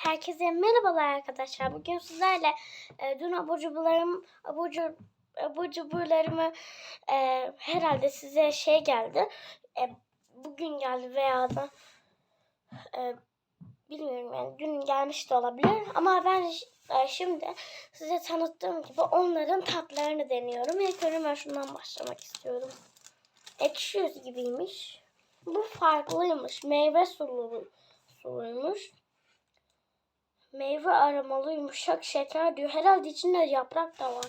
Herkese merhabalar arkadaşlar. Bugün sizlerle e, dün abur cuburlarım, abur, cubur- abur cuburlarımı e, herhalde size şey geldi. E, bugün geldi veya da e, bilmiyorum yani dün gelmiş de olabilir. Ama ben e, şimdi size tanıttığım gibi onların tatlarını deniyorum. İlk önce ben şundan başlamak istiyorum. Ekşi yüz gibiymiş. Bu farklıymış. Meyve sulu, suluymuş meyve aromalı yumuşak şeker diyor. Herhalde içinde yaprak da var.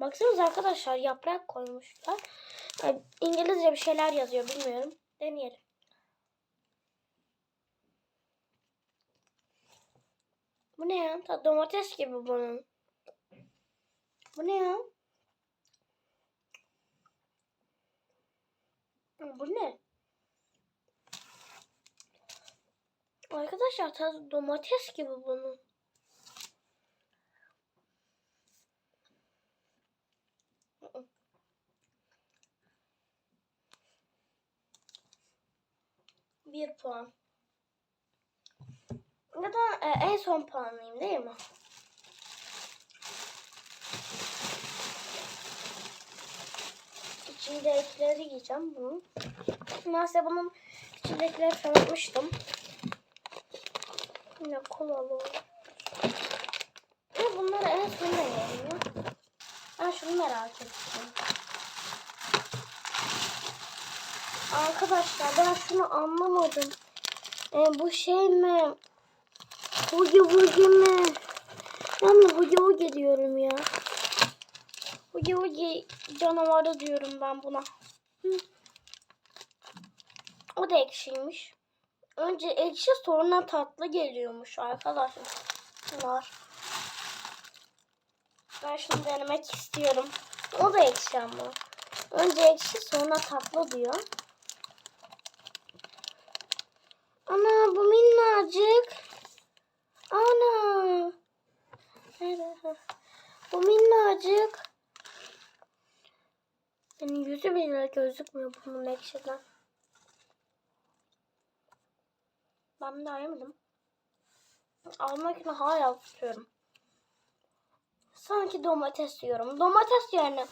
Baksanıza arkadaşlar yaprak koymuşlar. İngilizce bir şeyler yazıyor bilmiyorum. Deneyelim. Bu ne ya? Ta- Domates gibi bunun. Bu ne ya? Bu ne? Arkadaşlar tadı domates gibi bunun. Bir puan. Ya da e, en son puanlayayım değil mi? İçindekileri yiyeceğim bunu. Ben size bunun içindekileri tanıtmıştım. Yine kolalı. Ve bunları en sonunda yiyelim ya. Ben şunu merak ettim. Arkadaşlar ben şunu anlamadım. E, bu şey mi? Hugi Hugi mi? Ben de Hugi Hugi diyorum ya. Hugi Hugi canavarı diyorum ben buna. Hı. O da ekşiymiş. Önce ekşi sonra tatlı geliyormuş arkadaşlar. Ben şunu denemek istiyorum. O da ekşi ama. Önce ekşi sonra tatlı diyor. Ana bu minnacık. Ana. Bu minnacık. Yani yüzü bile gözükmüyor bunun ekşiden. Ben de yemedim. Almak için hala tutuyorum. Sanki domates yiyorum. Domates yerine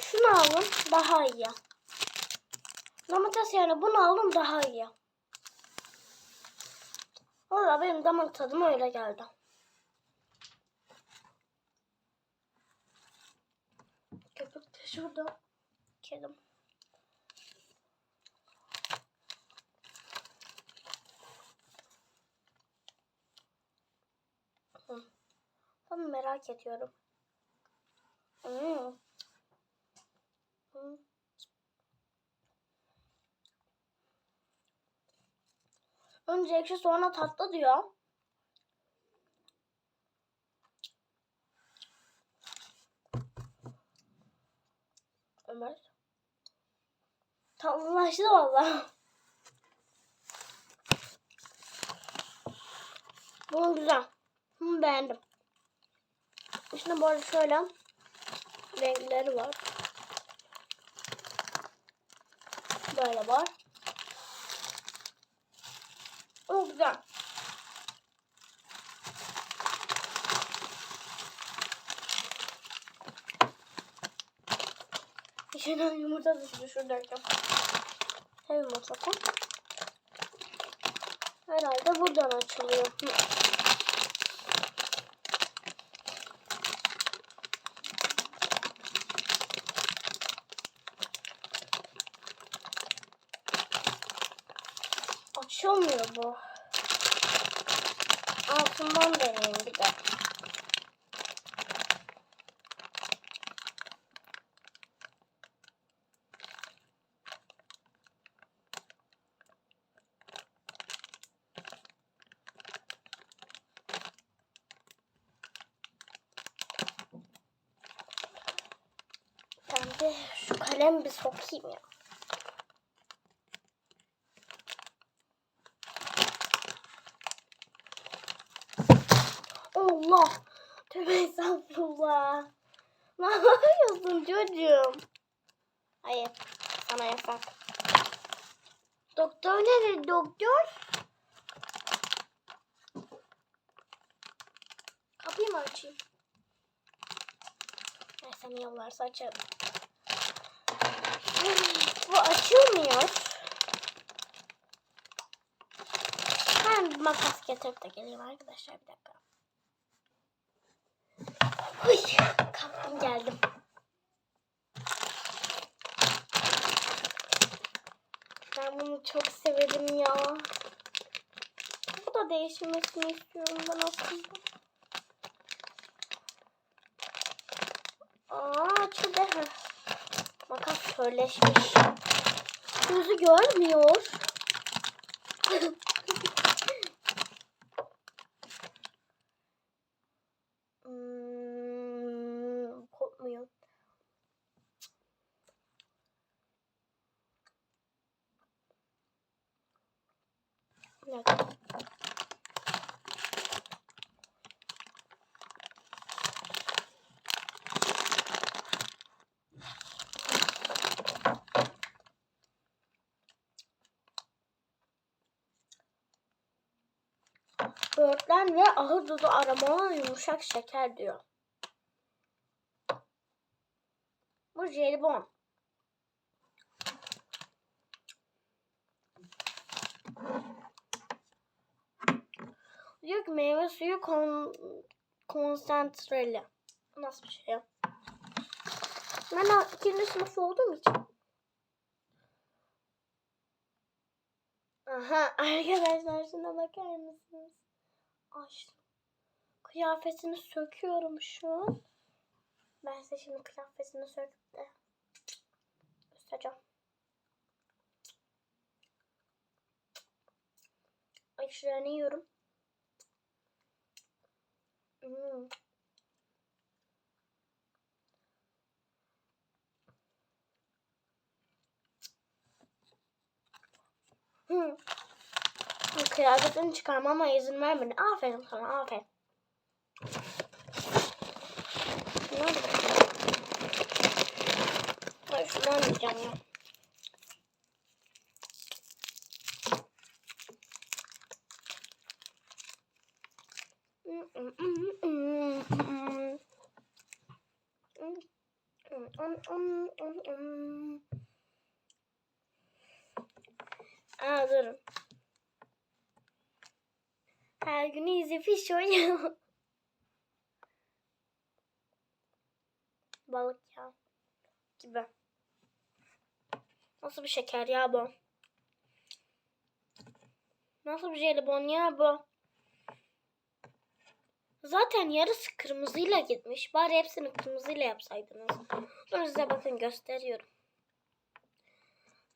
şunu alın daha iyi. Domates yerine bunu alın daha iyi. Valla benim damak tadım öyle geldi. Köpek de şurada. Kedim. Ben merak ediyorum. Hmm. Hmm. Önce ekşi sonra tatlı diyor. Ömer. Tatlılaştı valla. Bu güzel. Bunu beğendim. İçinde bu arada şöyle renkleri var. Böyle var. O güzel. İçinden yumurta düştü şuradayken. Hem yumurta. Herhalde buradan açılıyor. Hı. Açılmıyor bu. Altından deneyeyim bir de. Ben şu kalem bir sokayım ya. Allah. Tövbe estağfurullah. Ne yapıyorsun çocuğum? Hayır. Sana yasak. Doktor nerede doktor? açayım. Neyse niye varsa açarım. Bu açılmıyor. Ben makas getirip de geleyim arkadaşlar bir dakika. Uy, kalktım geldim. Ben bunu çok severim ya. Bu da değişmesini istiyorum ben aslında. Aa. Heh. Makas körleşmiş. Gözü görmüyor. hmm, kopmuyor. Bir dakika. Böğürtlen ve ahududu aromalı yumuşak şeker diyor. Bu jelibon. Diyor ki meyve suyu kon konsantreli. Nasıl bir şey ya? Ben ikinci sınıf olduğum için. Aha arkadaşlar şuna bakar mısınız? Açtım. Kıyafetini söküyorum şu an. Ben size şimdi kıyafetini söküp de göstereceğim. Ne yiyorum? Hmm. Hmm. Kıyafetini çıkarmama izin vermedi. Aferin sana aferin. Da bakayım. Ay şundan diyeceğim ya. Aa durun. Her gün fish oynuyor. Balık ya. Gibi. Nasıl bir şeker ya bu? Nasıl bir jelibon ya bu? Zaten yarısı kırmızıyla gitmiş. Bari hepsini kırmızıyla yapsaydınız. Dur size bakın gösteriyorum.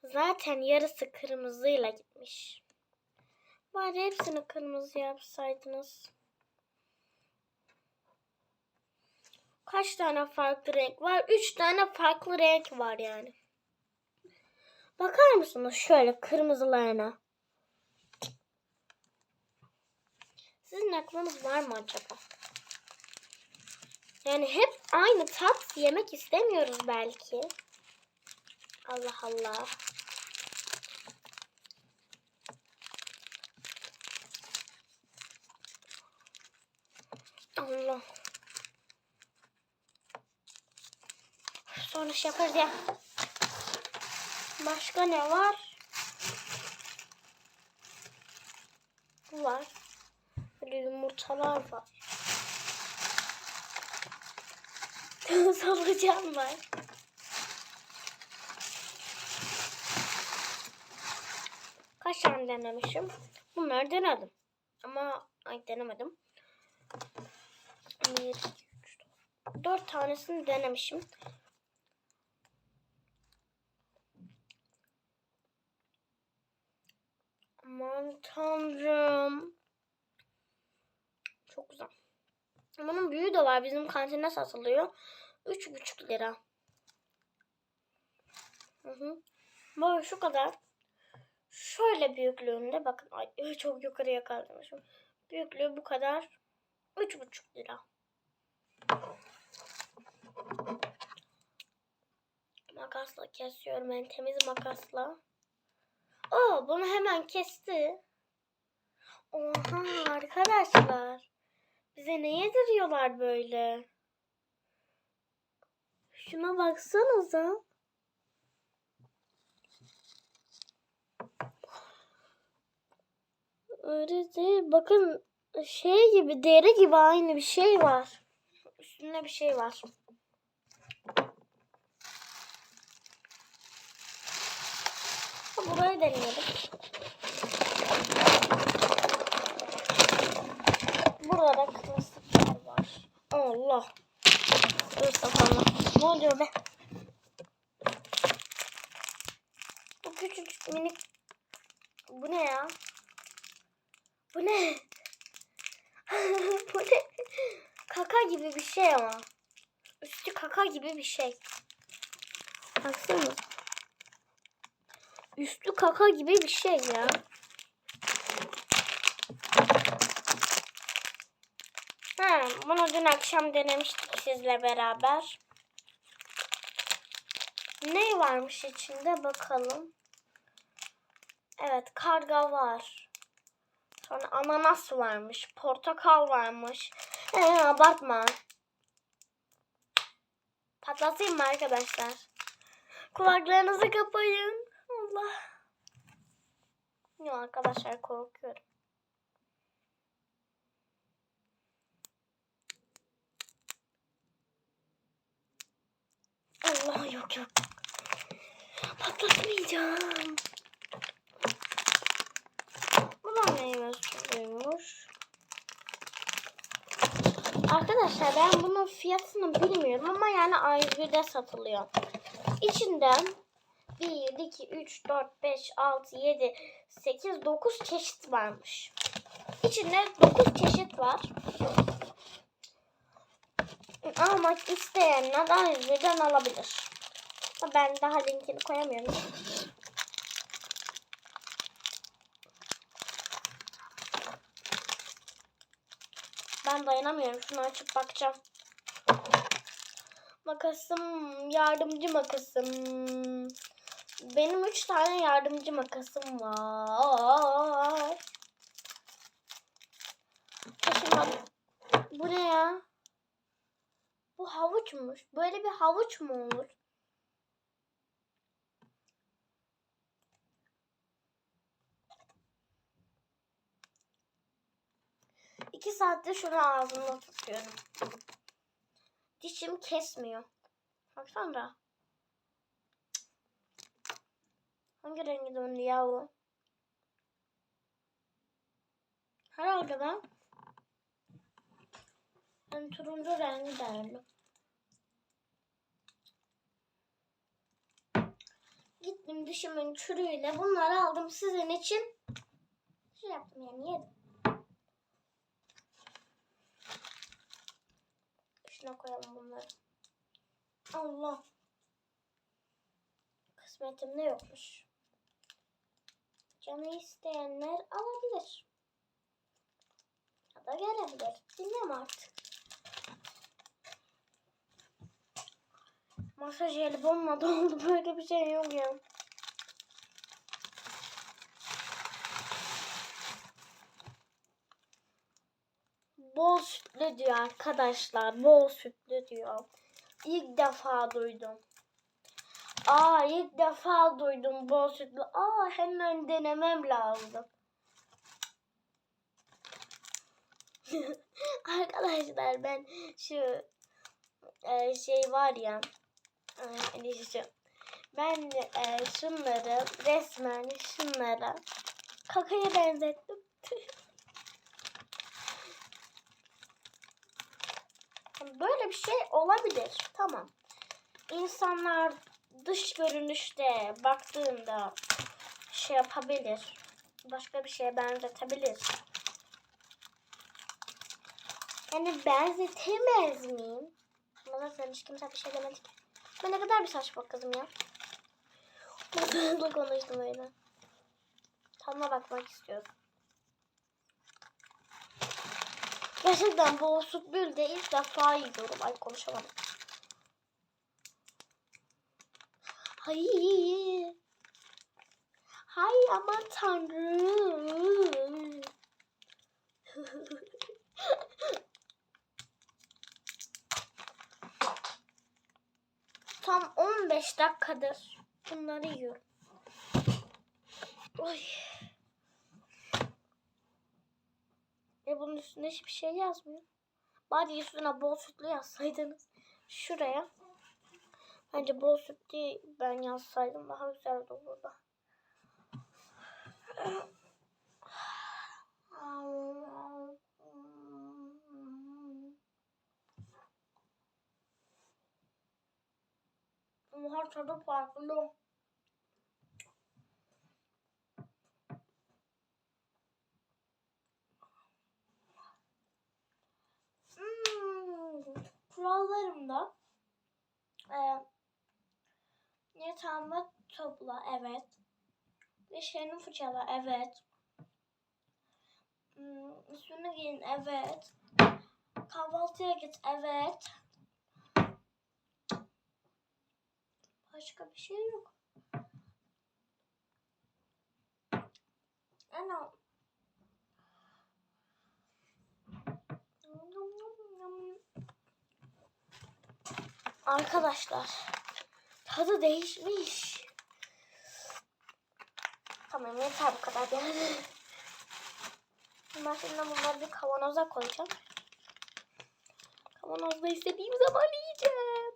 Zaten yarısı kırmızıyla gitmiş. Bari hepsini kırmızı yapsaydınız. Kaç tane farklı renk var? Üç tane farklı renk var yani. Bakar mısınız şöyle kırmızılarına? Sizin aklınız var mı acaba? Yani hep aynı tat yemek istemiyoruz belki. Allah Allah. Allah. Sonra şey yaparız ya. Başka ne var? Bu var. Böyle yumurtalar var. Solucan var. Kaç tane denemişim? Bunları denedim. Ama ay denemedim. 1, 2, 3, 4 tanesini denemişim. Aman tanrım. Çok güzel. Bunun büyüğü de var. Bizim kantinde satılıyor. 3,5 lira. Hı hı. Şu kadar. Şöyle büyüklüğünde bakın. Ay çok yukarıya kaldırmışım. Büyüklüğü bu kadar. 3,5 lira. Makasla kesiyorum. En temiz makasla. Oo bunu hemen kesti. Oha arkadaşlar. Bize ne yediriyorlar böyle? Şuna baksanıza. Öyle değil. Bakın şey gibi deri gibi aynı bir şey var. Üstünde bir şey var. Burayı deneyelim. Burada da klasikler var. Allah. Dur kapanma. Ne oluyor be? Bu küçük minik bu ne ya? Bu ne? Bu ne? Kaka gibi bir şey ama. Üstü kaka gibi bir şey. Baksana. Üstü kaka gibi bir şey ya. Ha, bunu dün akşam denemiştik sizle beraber. Ne varmış içinde bakalım. Evet karga var. Sonra ananas varmış. Portakal varmış. Ee, abartma. Patlatayım mı arkadaşlar? Kulaklarınızı kapayın. Allah. Yok arkadaşlar korkuyorum. Allah yok yok. Patlatmayacağım. Bu da meyve suyuymuş. Arkadaşlar ben bunun fiyatını bilmiyorum ama yani A101'de satılıyor. İçinden 1, 2, 3, 4, 5, 6, 7, 8, 9 çeşit varmış. İçinde 9 çeşit var. Almak isteyenler A101'den alabilir. Ben daha linkini koyamıyorum. Ben dayanamıyorum. Şunu açıp bakacağım. Makasım, yardımcı makasım. Benim üç tane yardımcı makasım var. Bak. Bu ne ya? Bu havuçmuş. Böyle bir havuç mu olur? İki saattir şunu ağzımda tutuyorum. Dişim kesmiyor. Baksana. Hangi rengi döndü ya bu? Herhalde ben. Ben turuncu rengi derdim. Gittim dişimin çürüğüyle bunları aldım sizin için. Şey yaptım yani yedim. Şuna koyalım bunları. Allah. Kısmetimde yokmuş. Canı isteyenler alabilir. Ya da gelebilir. Bilmem artık. Masaj jelibonla doldu. Böyle bir şey yok ya. Bol sütlü diyor arkadaşlar. Bol sütlü diyor. İlk defa duydum. Aa ilk defa duydum bol sütlü. Aa hemen denemem lazım. arkadaşlar ben şu e, şey var ya e, ben e, şunları resmen şunları kakaya benzettim. Böyle bir şey olabilir. Tamam. İnsanlar dış görünüşte baktığında şey yapabilir. Başka bir şeye benzetebilir. Yani benzetemez miyim? Bana sen hiç kimse bir şey demedi ki. Ben ne kadar bir saçma kızım ya. Nasıl konuştum öyle. Tadına bakmak istiyorum. Gerçekten bu sütlüğü de ilk defa yiyorum. Ay konuşamadım. Hayır. Hay aman tanrım. Tam 15 dakikadır bunları yiyorum. Ay. E bunun üstünde hiçbir şey yazmıyor. Bari üstüne bol sütlü yazsaydınız. Şuraya. Bence bol sütlü ben yazsaydım daha güzel olurdu. Her tadı farklı. Kurallarımda e, yatağımda topla evet. Dişlerini fırçala evet. Hmm, üstünü giyin evet. Kahvaltıya git evet. Başka bir şey yok. Ana. Arkadaşlar tadı değişmiş. Tamam yeter bu kadar yani. Ben şimdi bunları bir kavanoza koyacağım. Kavanozda istediğim zaman yiyeceğim.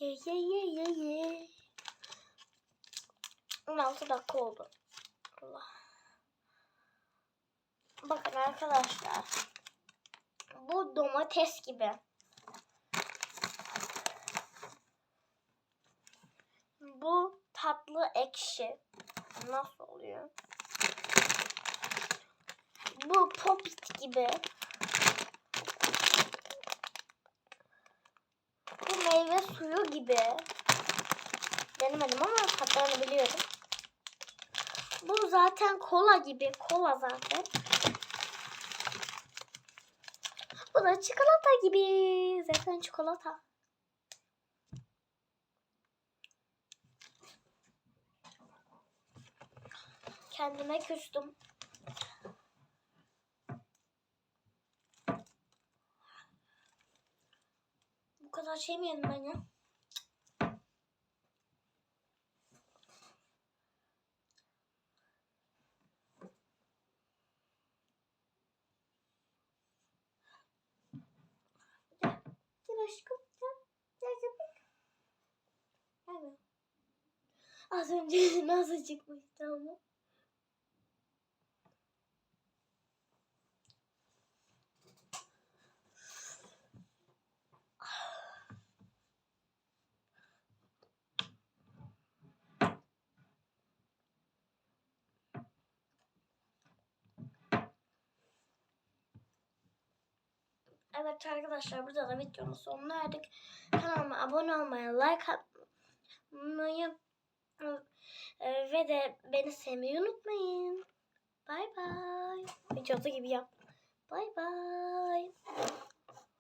Ye ye ye ye ye. 16 dakika oldu. Allah. Bakın arkadaşlar. Bu domates gibi. Bu tatlı ekşi. Nasıl oluyor? Bu popit gibi. Bu meyve suyu gibi. Denemedim ama tatlarını biliyorum. Bu zaten kola gibi. Kola zaten. Bu da çikolata gibi. Zaten çikolata. Kendime küstüm. Bu kadar şey mi yedim ben ya? Aşkım. Gel be. Az önce nasıl çıkmıştı ama. Evet arkadaşlar burada da videonun sonuna erdik. Kanalıma abone olmayı, like atmayı e, ve de beni sevmeyi unutmayın. Bay bay. Videoda gibi yap. Bay bay.